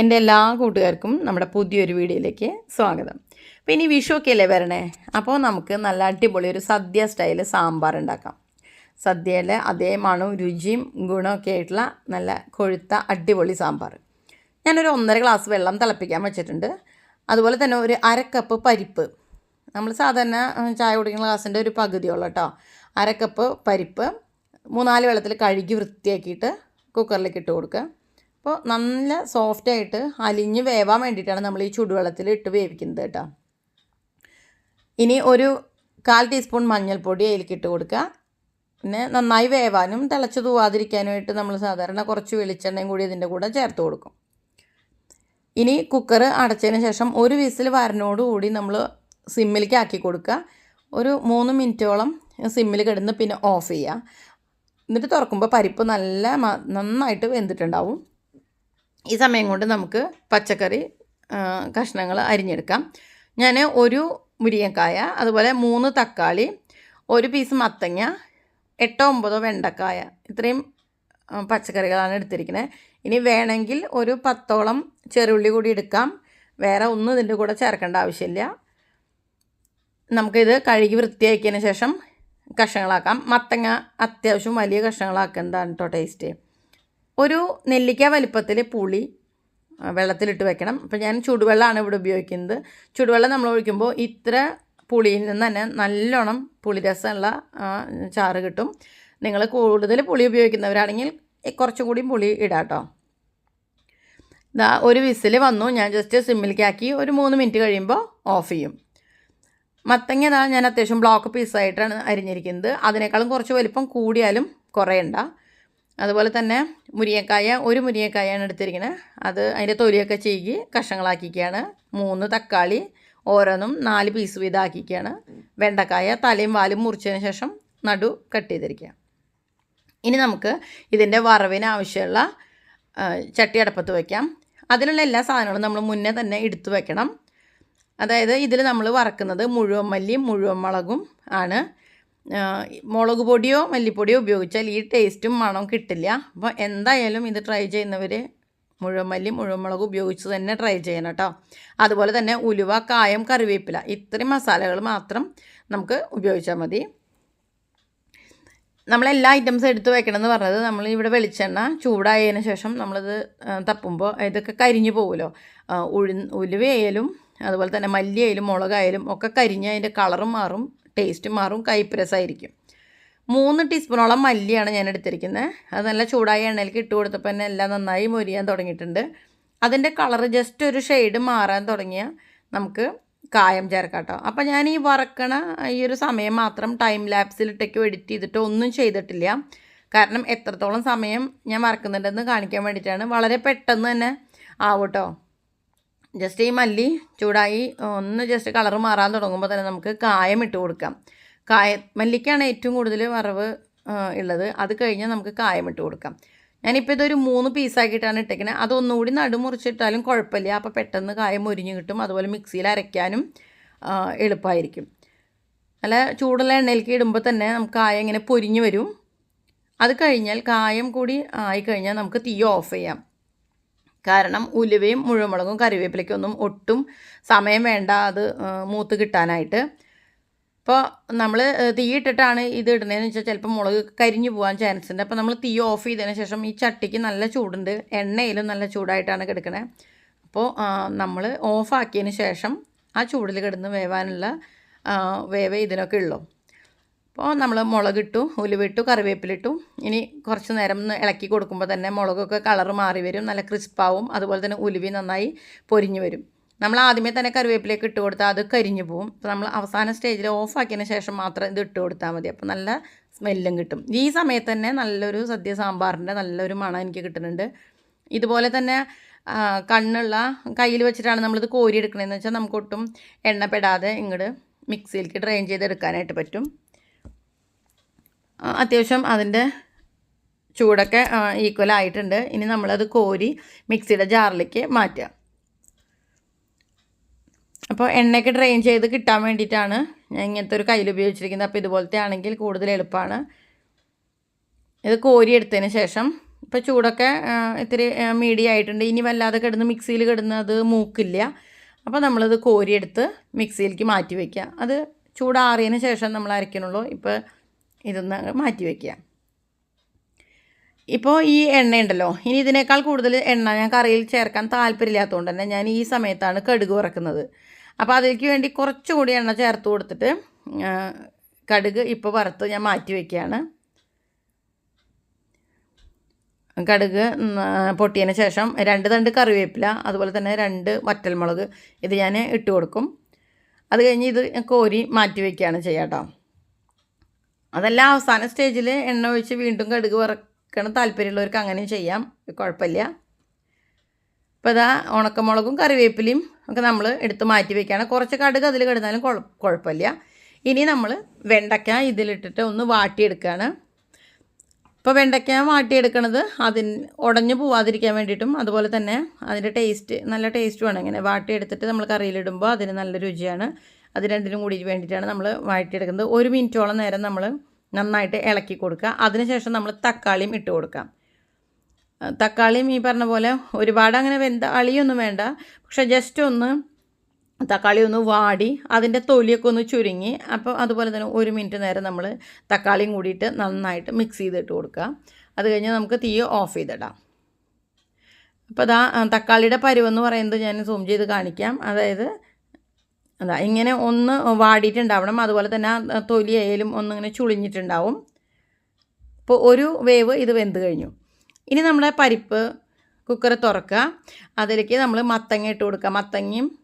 എന്റെ എല്ലാ കൂട്ടുകാർക്കും നമ്മുടെ പുതിയൊരു വീഡിയോയിലേക്ക് സ്വാഗതം. അപ്പോൾ ഇനി വിഷുവൊക്കെ അല്ലേ വരണേ? അപ്പോൾ നമുക്ക് നല്ല അടിപൊളി ഒരു സദ്യ സ്റ്റൈൽ സാമ്പാർ ഉണ്ടാക്കാം. സദ്യയിലെ അതേ മണവും രുചിയും ഗുണമൊക്കെ ആയിട്ടുള്ള നല്ല കൊഴുത്ത അടിപൊളി സാമ്പാർ. ഞാനൊരു ഒന്നര ഗ്ലാസ് വെള്ളം തിളപ്പിക്കാൻ വെച്ചിട്ടുണ്ട്. അതുപോലെ തന്നെ ഒരു അര കപ്പ് പരിപ്പ്. നമ്മൾ സാധാരണ ചായ കുടിക്കുന്ന ഗ്ലാസിന്റെ ഒരു പകുതിയുള്ള കേട്ടോ. അര കപ്പ് പരിപ്പ് മൂന്നാൽ വെള്ളത്തിൽ കഴുകി വൃത്തിയാക്കിയിട്ട് കുക്കറിലേക്ക് ഇട്ട് കൊടുക്കുക. അപ്പോൾ നല്ല സോഫ്റ്റായിട്ട് അലിഞ്ഞ് വേവാൻ വേണ്ടിയിട്ടാണ് നമ്മൾ ഈ ചുടുവെള്ളത്തിൽ ഇട്ട് വേവിക്കുന്നത് കേട്ടോ. ഇനി ഒരു കാൽ ടീസ്പൂൺ മഞ്ഞൾപ്പൊടി അതിലേക്ക് ഇട്ട് കൊടുക്കുക. പിന്നെ നന്നായി വേവാനും തിളച്ചു തൂവാതിരിക്കാനുമായിട്ട് നമ്മൾ സാധാരണ കുറച്ച് വെളിച്ചെണ്ണയും കൂടി ഇതിന്റെ കൂടെ ചേർത്ത് കൊടുക്കും. ഇനി കുക്കർ അടച്ചതിന് ശേഷം ഒരു വിസിൽ വരനോടുകൂടി നമ്മൾ സിമ്മിലേക്ക് ആക്കി കൊടുക്കുക. ഒരു മൂന്ന് മിനിറ്റോളം സിമ്മിൽ കിടന്ന് പിന്നെ ഓഫ് ചെയ്യുക. എന്നിട്ട് തുറക്കുമ്പോൾ പരിപ്പ് നല്ല നന്നായിട്ട് വെന്തിട്ടുണ്ടാവും. ഈ സമയം കൊണ്ട് നമുക്ക് പച്ചക്കറി കഷ്ണങ്ങൾ അരിഞ്ഞെടുക്കാം. ഞാൻ ഒരു മുരിങ്ങക്കായ അതുപോലെ മൂന്ന് തക്കാളി ഒരു പീസ് മത്തങ്ങ എട്ടോ ഒമ്പതോ വെണ്ടക്കായ ഇത്രയും പച്ചക്കറികളാണ് എടുത്തിരിക്കുന്നത് ഇനി വേണമെങ്കിൽ ഒരു പത്തോളം ചെറുള്ളി കൂടി എടുക്കാം. വേറെ ഒന്നും ഇതിന്റെ കൂടെ ചേർക്കേണ്ട ആവശ്യമില്ല. നമുക്കിത് കഴുകി വൃത്തിയാക്കിയതിന് ശേഷം കഷ്ണങ്ങളാക്കാം. മത്തങ്ങ അത്യാവശ്യം വലിയ കഷ്ണങ്ങളാക്കേണ്ടതാണ് കേട്ടോ ടേസ്റ്റ് ഒരു നെല്ലിക്ക വലിപ്പത്തിൽ പുളി വെള്ളത്തിലിട്ട് വെക്കണം. അപ്പോൾ ഞാൻ ചൂടുവെള്ളമാണ് ഇവിടെ ഉപയോഗിക്കുന്നത്. ചൂടുവെള്ളം നമ്മൾ ഒഴിക്കുമ്പോൾ ഇത്ര പുളിയിൽ നിന്ന് തന്നെ നല്ലോണം പുളിരസമുള്ള ചാറ് കിട്ടും. നിങ്ങൾ കൂടുതൽ പുളി ഉപയോഗിക്കുന്നവരാണെങ്കിൽ കുറച്ചും കൂടി പുളി ഇടാട്ടോ ഇതാ ഒരു വിസിൽ വന്നു. ഞാൻ ജസ്റ്റ് സിമ്മിലേക്കാക്കി ഒരു മൂന്ന് മിനിറ്റ് കഴിയുമ്പോൾ ഓഫ് ചെയ്യും. മത്തങ്ങ ഞാൻ അത്യാവശ്യം ബ്ലോക്ക് പീസായിട്ടാണ് അരിഞ്ഞിരിക്കുന്നത്. അതിനേക്കാളും കുറച്ച് വലിപ്പം കൂടിയാലും കുറയണ്ട. അതുപോലെ തന്നെ മുരിങ്ങക്കായ ഒരു മുരിങ്ങക്കായാണ് എടുത്തിരിക്കുന്നത് അത് അതിന്റെ തൊലിയൊക്കെ ചീകി കഷ്ണങ്ങളാക്കിക്കുകയാണ് മൂന്ന് തക്കാളി ഓരോന്നും നാല് പീസ് വീതമാക്കിക്കുകയാണ് വെണ്ടക്കായ തലയും വാലും മുറിച്ചതിന് ശേഷം നടു കട്ട് ചെയ്തിരിക്കുക ഇനി നമുക്ക് ഇതിന്റെ വറവിന് ആവശ്യമുള്ള ചട്ടി അടപ്പത്ത് വയ്ക്കാം അതിലുള്ള എല്ലാ സാധനങ്ങളും നമ്മൾ മുന്നേ തന്നെ എടുത്തു വെക്കണം. അതായത് ഇതിൽ നമ്മൾ വറക്കുന്നത് മുഴുവൻ മല്ലിയും മുഴുവൻ മുളകും ആണ്. മുളക് പൊടിയോ മല്ലിപ്പൊടിയോ ഉപയോഗിച്ചാൽ ഈ ടേസ്റ്റും മണവും കിട്ടില്ല. അപ്പോൾ എന്തായാലും ഇത് ട്രൈ ചെയ്യുന്നവർ മുഴുവൻ മുഴുവൻ ഉപയോഗിച്ച് തന്നെ ട്രൈ ചെയ്യണം കേട്ടോ അതുപോലെ തന്നെ ഉലുവ കായം കറിവേപ്പില ഇത്രയും മസാലകൾ മാത്രം നമുക്ക് ഉപയോഗിച്ചാൽ മതി. നമ്മളെല്ലാ ഐറ്റംസ് എടുത്ത് വെക്കണമെന്ന് പറഞ്ഞത് നമ്മൾ ഇവിടെ വെളിച്ചെണ്ണ ചൂടായതിന് ശേഷം നമ്മളിത് തപ്പുമ്പോൾ ഇതൊക്കെ കരിഞ്ഞു പോകുമല്ലോ ഉഴു ഉലുവയായാലും അതുപോലെ തന്നെ മല്ലിയായാലും മുളകായാലും ഒക്കെ കരിഞ്ഞ് അതിന്റെ കളറും മാറും. ടേസ്റ്റ് മാറും കയ്പ്പ് മൂന്ന് ടീസ്പൂണോളം മല്ലിയാണ് ഞാൻ എടുത്തിരിക്കുന്നത്. അത് നല്ല ചൂടായ എണ്ണയിലേക്ക് ഇട്ട് കൊടുത്തപ്പോൾ തന്നെ എല്ലാം നന്നായി മൊരിയാൻ തുടങ്ങിയിട്ടുണ്ട്. അതിന്റെ കളറ് ജസ്റ്റ് ഒരു ഷെയ്ഡ് മാറാൻ തുടങ്ങിയ നമുക്ക് കായം ചേർക്കാം കേട്ടോ. അപ്പോൾ ഞാൻ ഈ വറക്കണ ഈ ഒരു സമയം മാത്രം ടൈം ലാപ്സിലിട്ടേക്കോ എഡിറ്റ് ചെയ്തിട്ട് ഒന്നും ചെയ്തിട്ടില്ല. കാരണം എത്രത്തോളം സമയം ഞാൻ വറക്കുന്നുണ്ടെന്ന് കാണിക്കാൻ വേണ്ടിയിട്ടാണ്. വളരെ പെട്ടെന്ന് തന്നെ ആവും കേട്ടോ. ജസ്റ്റ് ഈ മല്ലി ചൂടായി ഒന്ന് ജസ്റ്റ് കളർ മാറാൻ തുടങ്ങുമ്പോൾ തന്നെ നമുക്ക് കായം ഇട്ട് കൊടുക്കാം. കായ മല്ലിക്കാണ് ഏറ്റവും കൂടുതൽ വറവ് ഉള്ളത്. അത് കഴിഞ്ഞാൽ നമുക്ക് കായം ഇട്ട് കൊടുക്കാം. ഞാനിപ്പോൾ ഇതൊരു മൂന്ന് പീസാക്കിയിട്ടാണ് ഇട്ടേക്കുന്നത് അതൊന്നുകൂടി നടുമുറിച്ചിട്ടാലും കുഴപ്പമില്ല. അപ്പോൾ പെട്ടെന്ന് കായം മുരിഞ്ഞ് കിട്ടും. അതുപോലെ മിക്സിയിൽ അരയ്ക്കാനും എളുപ്പമായിരിക്കും. നല്ല ചൂടുള്ള എണ്ണയിലേക്ക് ഇടുമ്പോൾ തന്നെ നമുക്ക് കായം ഇങ്ങനെ പൊരിഞ്ഞ് വരും. അത് കഴിഞ്ഞാൽ കായം കൂടി ആയിക്കഴിഞ്ഞാൽ നമുക്ക് തീ ഓഫ് ചെയ്യാം. കാരണം ഉലുവയും മുഴുമുളകും കറിവേപ്പിലയ്ക്കൊന്നും ഒട്ടും സമയം വേണ്ട അത് മൂത്ത് കിട്ടാനായിട്ട്. അപ്പോൾ നമ്മൾ തീയിട്ടിട്ടാണ് ഇത് ഇടുന്നതെന്ന് വെച്ചാൽ ചിലപ്പോൾ മുളക് കരിഞ്ഞു പോകാൻ ചാൻസ് ഉണ്ട് അപ്പോൾ നമ്മൾ തീ ഓഫ് ചെയ്തതിന് ശേഷം ഈ ചട്ടിക്ക് നല്ല ചൂടുണ്ട്. എണ്ണയിലും നല്ല ചൂടായിട്ടാണ് കിടക്കണേ. അപ്പോൾ നമ്മൾ ഓഫാക്കിയതിന് ശേഷം ആ ചൂടിൽ കിടന്ന് വേവാനുള്ള വേവ വേവേ ഇതിനൊക്കെ ഉള്ളൂ. അപ്പോൾ നമ്മൾ മുളകിട്ടു ഉലുവിട്ടു കറിവേപ്പിലിട്ടു. ഇനി കുറച്ച് നേരം ഒന്ന് ഇളക്കി കൊടുക്കുമ്പോൾ തന്നെ മുളകൊക്കെ കളർ മാറി വരും നല്ല ക്രിസ്പാവും അതുപോലെ തന്നെ ഉലുവി നന്നായി പൊരിഞ്ഞു വരും. നമ്മൾ ആദ്യമേ തന്നെ കറിവേപ്പിലേക്ക് ഇട്ട് കൊടുത്താൽ അത് കരിഞ്ഞു പോവും. അപ്പോൾ നമ്മൾ അവസാന സ്റ്റേജിൽ ഓഫാക്കിയതിന് ശേഷം മാത്രം ഇത് ഇട്ട് കൊടുത്താൽ മതി. അപ്പോൾ നല്ല സ്മെല്ലും കിട്ടും. ഈ സമയത്ത് തന്നെ നല്ലൊരു സദ്യ സാമ്പാറിന്റെ നല്ലൊരു മണം എനിക്ക് കിട്ടുന്നുണ്ട്. ഇതുപോലെ തന്നെ കണ്ണുള്ള കയ്യിൽ വെച്ചിട്ടാണ് നമ്മളിത് കോരി എടുക്കണതെന്ന് വെച്ചാൽ നമുക്കൊട്ടും എണ്ണപ്പെടാതെ ഇങ്ങോട്ട് മിക്സിയിലേക്ക് ഡ്രെയിൻ ചെയ്തെടുക്കാനായിട്ട് പറ്റും. അത്യാവശ്യം അതിന്റെ ചൂടൊക്കെ ഈക്വൽ ആയിട്ടുണ്ട്. ഇനി നമ്മളത് കോരി മിക്സിയുടെ ജാറിലേക്ക് മാറ്റുക. അപ്പോൾ എണ്ണയൊക്കെ ഡ്രെയിൻ ചെയ്ത് കിട്ടാൻ വേണ്ടിയിട്ടാണ് ഞാൻ ഇങ്ങനത്തെ ഒരു കയ്യിൽ ഉപയോഗിച്ചിരിക്കുന്നത്. അപ്പോൾ ഇതുപോലത്തെ ആണെങ്കിൽ കൂടുതൽ എളുപ്പമാണ്. ഇത് കോരി എടുത്തതിന് ശേഷം ഇപ്പോൾ ചൂടൊക്കെ ഇത്തിരി മീഡിയം ആയിട്ടുണ്ട്. ഇനി വല്ലാതെ കിടന്ന് മിക്സിയിൽ കിടന്ന് അത് മൂക്കില്ല. അപ്പോൾ നമ്മളത് കോരിയെടുത്ത് മിക്സിയിലേക്ക് മാറ്റി വയ്ക്കുക. അത് ചൂടാറിയതിന് ശേഷം നമ്മൾ അരയ്ക്കണുള്ളൂ ഇപ്പോൾ ഇതൊന്ന് മാറ്റി വയ്ക്കുക ഇപ്പോൾ ഈ എണ്ണയുണ്ടല്ലോ ഇനി ഇതിനേക്കാൾ കൂടുതൽ എണ്ണ ഞാൻ കറിയിൽ ചേർക്കാൻ താല്പര്യമില്ലാത്തതുകൊണ്ട് തന്നെ ഞാൻ ഈ സമയത്താണ് കടുക് വറക്കുന്നത്. അപ്പോൾ അതിലേക്ക് വേണ്ടി കുറച്ചുകൂടി എണ്ണ ചേർത്ത് കൊടുത്തിട്ട് കടുക് ഇപ്പോൾ വറുത്ത് ഞാൻ മാറ്റി വയ്ക്കുകയാണ് കടുക് പൊട്ടിയതിന് ശേഷം രണ്ട് തണ്ട് കറിവേപ്പില അതുപോലെ തന്നെ രണ്ട് വറ്റൽമുളക് ഇത് ഞാൻ ഇട്ട് കൊടുക്കും. അത് കഴിഞ്ഞ് ഇത് കോരി മാറ്റി വയ്ക്കുകയാണ് ചെയ്യാം കേട്ടോ. അതല്ല അവസാന സ്റ്റേജിൽ എണ്ണ ഒഴിച്ച് വീണ്ടും കടുക് വറക്കണം താല്പര്യമുള്ളവർക്ക് അങ്ങനെയും ചെയ്യാം. കുഴപ്പമില്ല. ഇപ്പോൾ ഇതാ ഉണക്കമുളകും കറിവേപ്പിലയും ഒക്കെ നമ്മൾ എടുത്ത് മാറ്റി വയ്ക്കുകയാണ് കുറച്ച് കടുക് അതിൽ കിടന്നാലും കുഴപ്പമില്ല. ഇനി നമ്മൾ വെണ്ടയ്ക്ക ഇതിലിട്ടിട്ട് ഒന്ന് വാട്ടിയെടുക്കുകയാണ്. ഇപ്പോൾ വെണ്ടയ്ക്ക വാട്ടിയെടുക്കണത് അതിന് ഉടഞ്ഞു പോവാതിരിക്കാൻ വേണ്ടിയിട്ടും അതുപോലെ തന്നെ അതിന്റെ ടേസ്റ്റ് നല്ല ടേസ്റ്റുമാണ് ഇങ്ങനെ. വാട്ടിയെടുത്തിട്ട് നമ്മൾ കറിയിലിടുമ്പോൾ അതിന് നല്ല രുചിയാണ്. അത് രണ്ടിനും കൂടി വേണ്ടിയിട്ടാണ് നമ്മൾ വാട്ടിയെടുക്കുന്നത്. ഒരു മിനിറ്റോളം നേരം നമ്മൾ നന്നായിട്ട് ഇളക്കി കൊടുക്കുക. അതിനുശേഷം നമ്മൾ തക്കാളിയും ഇട്ട് കൊടുക്കാം തക്കാളിയും ഈ പറഞ്ഞ പോലെ ഒരുപാട് അങ്ങനെ വെന്ത അളിയൊന്നും വേണ്ട. പക്ഷെ ജസ്റ്റ് ഒന്ന് തക്കാളി ഒന്ന് വാടി അതിന്റെ തൊലിയൊക്കെ ഒന്ന് ചുരുങ്ങി. അപ്പോൾ അതുപോലെ തന്നെ ഒരു മിനിറ്റ് നേരം നമ്മൾ തക്കാളിയും കൂടിയിട്ട് നന്നായിട്ട് മിക്സ് ചെയ്തിട്ട് കൊടുക്കുക. അത് കഴിഞ്ഞ് നമുക്ക് തീ ഓഫ് ചെയ്തിടാം. അപ്പോൾ അതാ തക്കാളിയുടെ പരുവെന്ന് പറയുന്നത് ഞാൻ സൂം ചെയ്ത് കാണിക്കാം. അതായത് അതാ ഇങ്ങനെ ഒന്ന് വാടിയിട്ടുണ്ടാവണം. അതുപോലെ തന്നെ ആ തൊലി ആയാലും ഒന്നിങ്ങനെ ചുളിഞ്ഞിട്ടുണ്ടാവും. ഇപ്പോൾ ഒരു വേവ് ഇത് വെന്ത് കഴിഞ്ഞു. ഇനി നമ്മുടെ പരിപ്പ് കുക്കർ തുറക്കുക. അതിലേക്ക് നമ്മൾ മത്തങ്ങ ഇട്ട് കൊടുക്കുക. മത്തങ്ങയും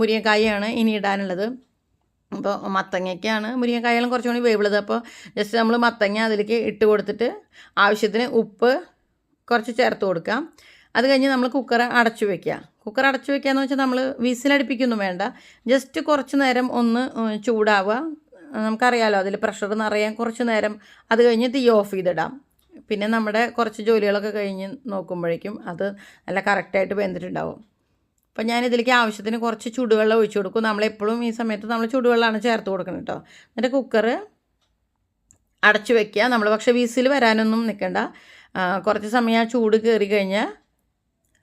മുരിങ്ങക്കായാണ് ഇനി ഇടാനുള്ളത്. അപ്പോൾ മത്തങ്ങയ്ക്കാണ് മുരിങ്ങക്കായാലും കുറച്ചും കൂടി വേവുള്ളത്. അപ്പോൾ ജസ്റ്റ് നമ്മൾ മത്തങ്ങ അതിലേക്ക് ഇട്ട് കൊടുത്തിട്ട് ആവശ്യത്തിന് ഉപ്പ് കുറച്ച് ചേർത്ത് കൊടുക്കാം. അത് കഴിഞ്ഞ് നമ്മൾ കുക്കർ അടച്ചു വെക്കുക. കുക്കർ അടച്ചു വെക്കുക വെച്ചാൽ നമ്മൾ വിസിലടുപ്പിക്കൊന്നും വേണ്ട. ജസ്റ്റ് കുറച്ച് നേരം ഒന്ന് ചൂടാവുക. നമുക്കറിയാലോ അതിൽ പ്രഷർ നിറയാൻ കുറച്ച് നേരം അത് കഴിഞ്ഞ് തീ ഓഫ് ചെയ്തിടാം. പിന്നെ നമ്മുടെ കുറച്ച് ജോലികളൊക്കെ കഴിഞ്ഞ് നോക്കുമ്പോഴേക്കും അത് നല്ല കറക്റ്റായിട്ട് വെന്തിട്ടുണ്ടാവും. അപ്പം ഞാൻ ഇതിലേക്ക് ആവശ്യത്തിന് കുറച്ച് ചൂടുവെള്ളം ഒഴിച്ചു കൊടുക്കും. നമ്മളെപ്പോഴും ഈ സമയത്ത് നമ്മൾ ചൂടുവെള്ളമാണ് ചേർത്ത് കൊടുക്കുന്നത് കേട്ടോ എന്നിട്ട് കുക്കർ അടച്ചു വെക്കുക. നമ്മൾ പക്ഷേ വീസിൽ വരാനൊന്നും നിൽക്കണ്ട കുറച്ച് സമയം ആ ചൂട് കയറി കഴിഞ്ഞാൽ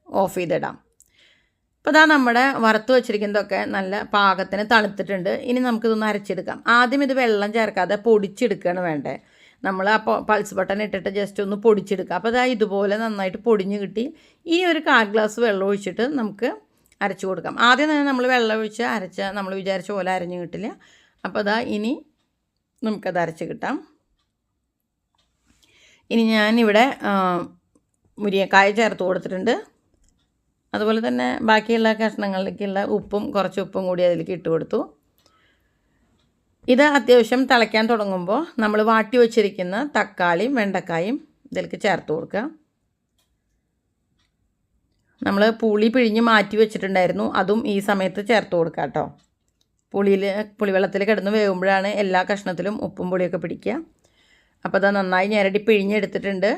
ഓഫ് ചെയ്തിടാം. അപ്പോൾ ഇതാ നമ്മുടെ വറുത്ത് വെച്ചിരിക്കുന്നതൊക്കെ നല്ല പാകത്തിന് തണുത്തിട്ടുണ്ട്. ഇനി നമുക്കിതൊന്ന് അരച്ചെടുക്കാം. ആദ്യം ഇത് വെള്ളം ചേർക്കാതെ പൊടിച്ചെടുക്കുകയാണ് വേണ്ടത് നമ്മൾ ആ പൾസ് ബട്ടൺ ഇട്ടിട്ട് ജസ്റ്റ് ഒന്ന് പൊടിച്ചെടുക്കുക അപ്പോൾ ഇതാ ഇതുപോലെ നന്നായിട്ട് പൊടിഞ്ഞ് കിട്ടി. ഇനി ഒരു കാൽ ഗ്ലാസ് വെള്ളം ഒഴിച്ചിട്ട് നമുക്ക് അരച്ചു കൊടുക്കാം. ആദ്യം തന്നെ നമ്മൾ വെള്ളം ഒഴിച്ച് അരച്ച നമ്മൾ വിചാരിച്ച പോലെ അരഞ്ഞ് കിട്ടില്ല. അപ്പോൾ അതാ ഇനി നമുക്കത് അരച്ച് കിട്ടാം. ഇനി ഞാനിവിടെ മുരിയക്കായ ചേർത്ത് കൊടുത്തിട്ടുണ്ട്. അതുപോലെ തന്നെ ബാക്കിയുള്ള കഷ്ണങ്ങളിലേക്കുള്ള ഉപ്പും കുറച്ച് ഉപ്പും കൂടി അതിലേക്ക് ഇട്ട് കൊടുത്തു. ഇത് അത്യാവശ്യം തിളയ്ക്കാൻ തുടങ്ങുമ്പോൾ നമ്മൾ വാട്ടി വച്ചിരിക്കുന്ന തക്കാളിയും വെണ്ടക്കായും ഇതിലേക്ക് ചേർത്ത് കൊടുക്കുക. നമ്മൾ പുളി പിഴിഞ്ഞ് മാറ്റി വെച്ചിട്ടുണ്ടായിരുന്നു. അതും ഈ സമയത്ത് ചേർത്ത് കൊടുക്കുക കേട്ടോ. പുളിയിൽ പുളിവെള്ളത്തിൽ കിടന്ന് വേകുമ്പോഴാണ് എല്ലാ കഷ്ണത്തിലും ഉപ്പും പുളിയൊക്കെ പിടിക്കുക. അപ്പോൾ അത് നന്നായി ഞരടി പിഴിഞ്ഞെടുത്തിട്ടുണ്ട്.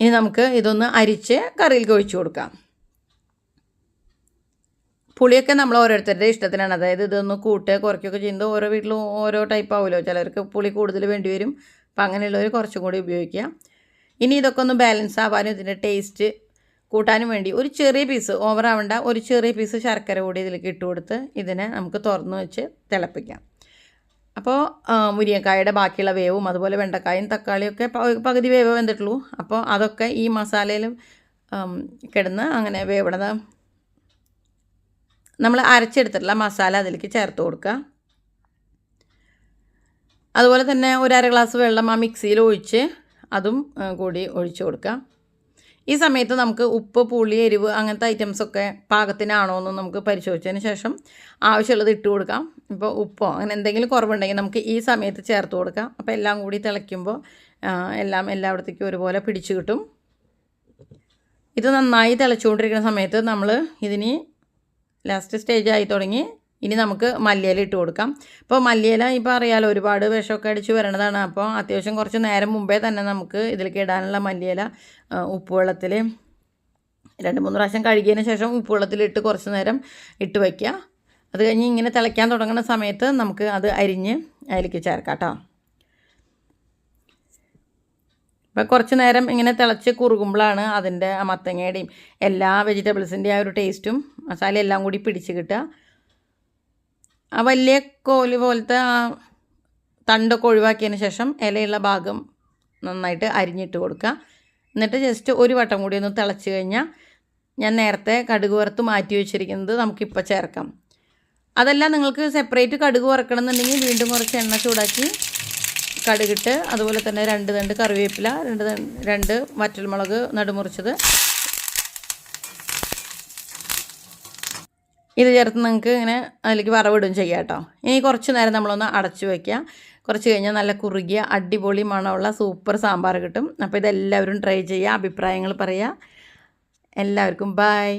ഇനി നമുക്ക് ഇതൊന്ന് അരിച്ച് കറിയിൽ ഒഴിച്ചു കൊടുക്കാം. പുളിയൊക്കെ നമ്മൾ ഓരോരുത്തരുടെ ഇഷ്ടത്തിനാണ്. അതായത് ഇതൊന്ന് കൂട്ടുക കുറയ്ക്കുകയൊക്കെ ചെയ്യുന്നത് ഓരോ വീട്ടിലും ഓരോ ടൈപ്പ് ആവുമല്ലോ ചിലർക്ക് പുളി കൂടുതൽ വേണ്ടി വരും. അപ്പം അങ്ങനെയുള്ളവർ കുറച്ചും കൂടി ഉപയോഗിക്കുക. ഇനി ഇതൊക്കെ ഒന്ന് ബാലൻസ് ആവാനും ഇതിന്റെ ടേസ്റ്റ് കൂട്ടാനും വേണ്ടി ഒരു ചെറിയ പീസ് ഓവറാവണ്ട ഒരു ചെറിയ പീസ് ശർക്കര കൂടി ഇതിലേക്ക് ഇട്ട് കൊടുത്ത് ഇതിനെ നമുക്ക് തുറന്ന് വെച്ച് തിളപ്പിക്കാം. അപ്പോൾ മുരിങ്ങക്കായുടെ ബാക്കിയുള്ള വേവും അതുപോലെ വെണ്ടക്കായും തക്കാളിയും ഒക്കെ പകുതി വേവ് വെന്തിട്ടുള്ളൂ അപ്പോൾ അതൊക്കെ ഈ മസാലയിലും കിടന്ന് അങ്ങനെ വേവണത് നമ്മൾ അരച്ചെടുത്തിട്ടുള്ള മസാല അതിലേക്ക് ചേർത്ത് കൊടുക്കുക. അതുപോലെ തന്നെ ഒരു അര ഗ്ലാസ് വെള്ളം ആ മിക്സിയിൽ ഒഴിച്ച് അതും കൂടി ഒഴിച്ചു കൊടുക്കുക ഈ സമയത്ത് നമുക്ക് ഉപ്പ് പുളി എരിവ് അങ്ങനത്തെ ഐറ്റംസൊക്കെ പാകത്തിനാണോ എന്ന് നമുക്ക് പരിശോധിച്ചതിന് ശേഷം ആവശ്യമുള്ളത് ഇട്ട് കൊടുക്കാം. ഇപ്പോൾ ഉപ്പോ അങ്ങനെ എന്തെങ്കിലും കുറവുണ്ടെങ്കിൽ നമുക്ക് ഈ സമയത്ത് ചേർത്ത് കൊടുക്കാം. അപ്പോൾ എല്ലാം കൂടി തിളയ്ക്കുമ്പോൾ എല്ലാം എല്ലായിടത്തേക്കും ഒരുപോലെ പിടിച്ചു കിട്ടും. ഇത് നന്നായി തിളച്ചുകൊണ്ടിരിക്കുന്ന സമയത്ത് നമ്മൾ ഇതിന് ലാസ്റ്റ് സ്റ്റേജ് ആയി തുടങ്ങി ഇനി നമുക്ക് മല്ലിയില ഇട്ട് കൊടുക്കാം. അപ്പോൾ മല്ലിയില ഇപ്പോൾ അറിയാലോ ഒരുപാട് വിഷമൊക്കെ അടിച്ച് വരണതാണ്. അപ്പോൾ അത്യാവശ്യം കുറച്ച് നേരം മുമ്പേ തന്നെ നമുക്ക് ഇതിലേക്ക് ഇടാനുള്ള മല്ലിയില ഉപ്പുവെള്ളത്തിൽ രണ്ട് മൂന്ന് പ്രാവശ്യം കഴുകിയതിന് ശേഷം ഉപ്പുവെള്ളത്തിലിട്ട് കുറച്ച് നേരം ഇട്ട് വയ്ക്കുക അത് കഴിഞ്ഞ് ഇങ്ങനെ തിളയ്ക്കാൻ തുടങ്ങുന്ന സമയത്ത് നമുക്ക് അത് അരിഞ്ഞ് അതിലേക്ക് ചേർക്കാം കേട്ടോ. ഇപ്പം കുറച്ച് നേരം ഇങ്ങനെ തിളച്ച് കുറുകുമ്പോഴാണ് അതിന്റെ മത്തങ്ങയുടെയും എല്ലാ വെജിറ്റബിൾസിന്റെ ആ ഒരു ടേസ്റ്റും മസാല എല്ലാം കൂടി പിടിച്ച് കിട്ടുക. ആ വലിയ കോൽ പോലത്തെ ആ തണ്ടൊക്കെ ഒഴിവാക്കിയതിന് ശേഷം ഇലയുള്ള ഭാഗം നന്നായിട്ട് അരിഞ്ഞിട്ട് കൊടുക്കുക. എന്നിട്ട് ജസ്റ്റ് ഒരു വട്ടം കൂടി ഒന്ന് തിളച്ച് കഴിഞ്ഞാൽ ഞാൻ നേരത്തെ കടുക് വറുത്ത് മാറ്റി വെച്ചിരിക്കുന്നത് നമുക്കിപ്പോൾ ചേർക്കാം. അതല്ല നിങ്ങൾക്ക് സെപ്പറേറ്റ് കടുക് വറക്കണം എന്നുണ്ടെങ്കിൽ വീണ്ടും കുറച്ച് എണ്ണ ചൂടാക്കി കടുകിട്ട് അതുപോലെ തന്നെ രണ്ട് രണ്ട് കറിവേപ്പില രണ്ട് രണ്ട് വറ്റൽമുളക് നടുമുറിച്ചത് ഇത് ചേർത്ത് നിങ്ങൾക്ക് ഇങ്ങനെ അതിലേക്ക് വറവിടും ചെയ്യാം കേട്ടോ. ഇനി കുറച്ച് നേരം നമ്മളൊന്ന് അടച്ചു വയ്ക്കുക കുറച്ച് കഴിഞ്ഞാൽ നല്ല കുറുകിയ അടിപൊളി മണമുള്ള സൂപ്പർ സാമ്പാർ കിട്ടും. അപ്പോൾ ഇതെല്ലാവരും ട്രൈ ചെയ്യുക അഭിപ്രായങ്ങൾ പറയുക. എല്ലാവർക്കും ബായ്